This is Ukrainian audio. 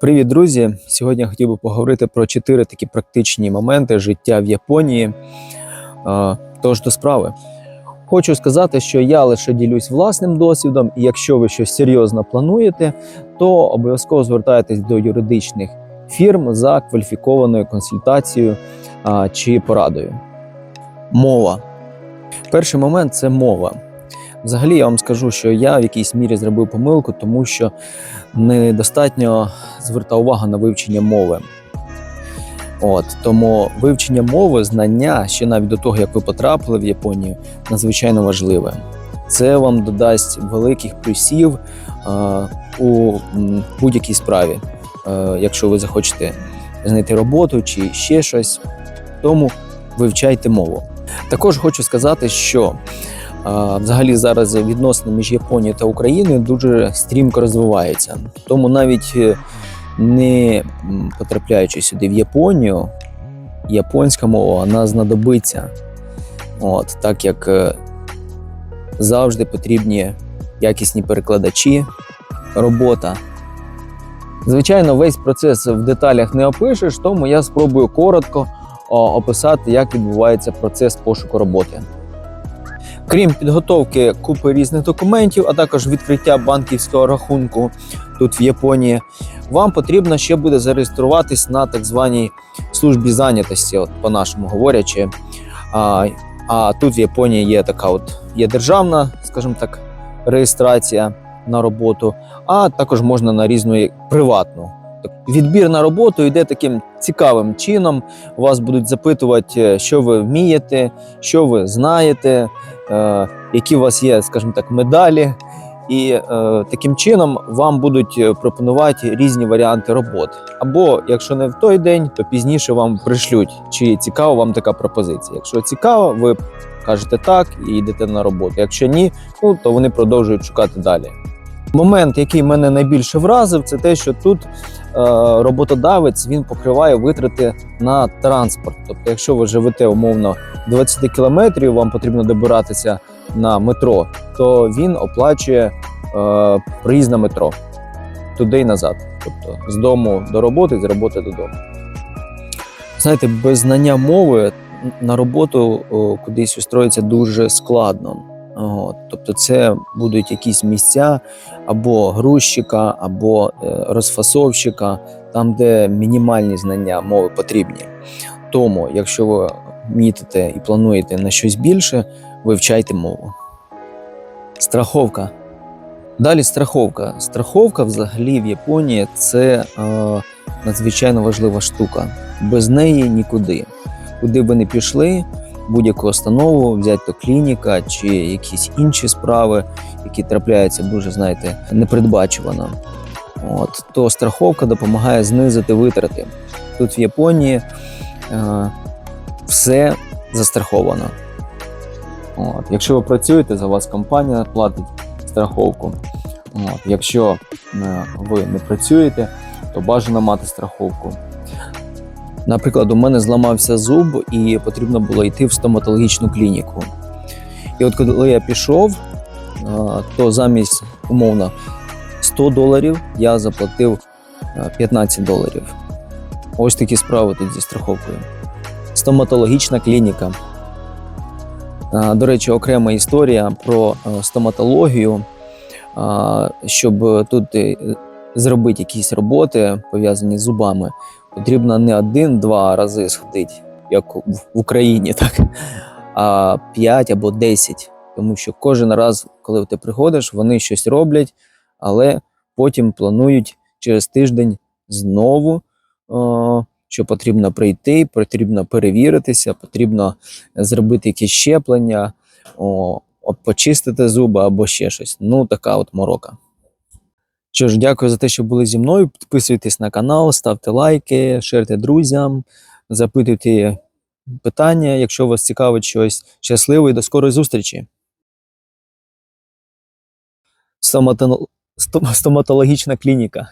Привіт, друзі! Сьогодні я хотів би поговорити про чотири такі практичні моменти життя в Японії. Тож до справи. Хочу сказати, що я лише ділюсь власним досвідом, і якщо ви щось серйозно плануєте, то обов'язково звертайтесь до юридичних фірм за кваліфікованою консультацією чи порадою. Мова. Перший момент це мова. Взагалі, я вам скажу, що я в якійсь мірі зробив помилку, тому що недостатньо звертав увагу на вивчення мови. От тому вивчення мови, знання ще навіть до того, як ви потрапили в Японію, надзвичайно важливе. Це вам додасть великих плюсів е, у будь-якій справі, е, якщо ви захочете знайти роботу чи ще щось. Тому вивчайте мову. Також хочу сказати, що а, Взагалі зараз відносини між Японією та Україною дуже стрімко розвиваються. Тому навіть е, не потрапляючи сюди в Японію, японська мова вона знадобиться. От, так як е, завжди потрібні якісні перекладачі, робота. Звичайно, весь процес в деталях не опишеш, тому я спробую коротко описати, як відбувається процес пошуку роботи. Крім підготовки купи різних документів, а також відкриття банківського рахунку тут в Японії, вам потрібно ще буде зареєструватись на так званій службі зайнятості, от по-нашому говорячи. А, а тут в Японії є така от є державна, скажімо так, реєстрація на роботу, а також можна на різну приватну. Відбір на роботу йде таким цікавим чином. Вас будуть запитувати, що ви вмієте, що ви знаєте, е, які у вас є, скажімо так, медалі. І е, таким чином вам будуть е, пропонувати різні варіанти робот. Або якщо не в той день, то пізніше вам пришлють, чи цікава вам така пропозиція. Якщо цікаво, ви кажете так і йдете на роботу. Якщо ні, ну то вони продовжують шукати далі. Момент, який мене найбільше вразив, це те, що тут е, роботодавець він покриває витрати на транспорт. Тобто, якщо ви живете умовно 20 кілометрів, вам потрібно добиратися на метро, то він оплачує е, проїзд на метро туди і назад. Тобто з дому до роботи, з роботи додому. Знаєте, без знання мови на роботу о, кудись устроїться дуже складно. От, тобто, це будуть якісь місця або грузчика, або е, розфасовщика, там, де мінімальні знання мови потрібні. Тому, якщо ви мітите і плануєте на щось більше, вивчайте мову. Страховка. Далі страховка. Страховка взагалі в Японії це е, надзвичайно важлива штука. Без неї нікуди. Куди б ви не пішли, будь-яку установу, взяти то клініка чи якісь інші справи, які трапляються дуже, знаєте, непередбачувано. От, то страховка допомагає знизити витрати. Тут в Японії е, все застраховано. От, якщо ви працюєте, за вас компанія платить страховку. От, якщо е, ви не працюєте, то бажано мати страховку. Наприклад, у мене зламався зуб і потрібно було йти в стоматологічну клініку. І от коли я пішов, то замість умовно 100 доларів я заплатив е, 15 доларів. Ось такі справи тут зі страховкою. Стоматологічна клініка. До речі, окрема історія про стоматологію. Щоб тут е, зробити якісь роботи пов'язані з зубами, потрібно не один-два рази сходити, як в Україні, так, а 5 або 10. Тому що кожен раз, коли ти приходиш, вони щось роблять, але потім планують через тиждень знову, що потрібно прийти, потрібно перевіритися, потрібно зробити якісь щеплення, почистити зуби або ще щось. Ну, така от морока. Що ж, дякую за те, що були зі мною. Підписуйтесь на канал, ставте лайки, ширте друзям, запитуйте питання, якщо вас цікавить щось. Щасливо і до скорої зустрічі. Стоматологічна клініка.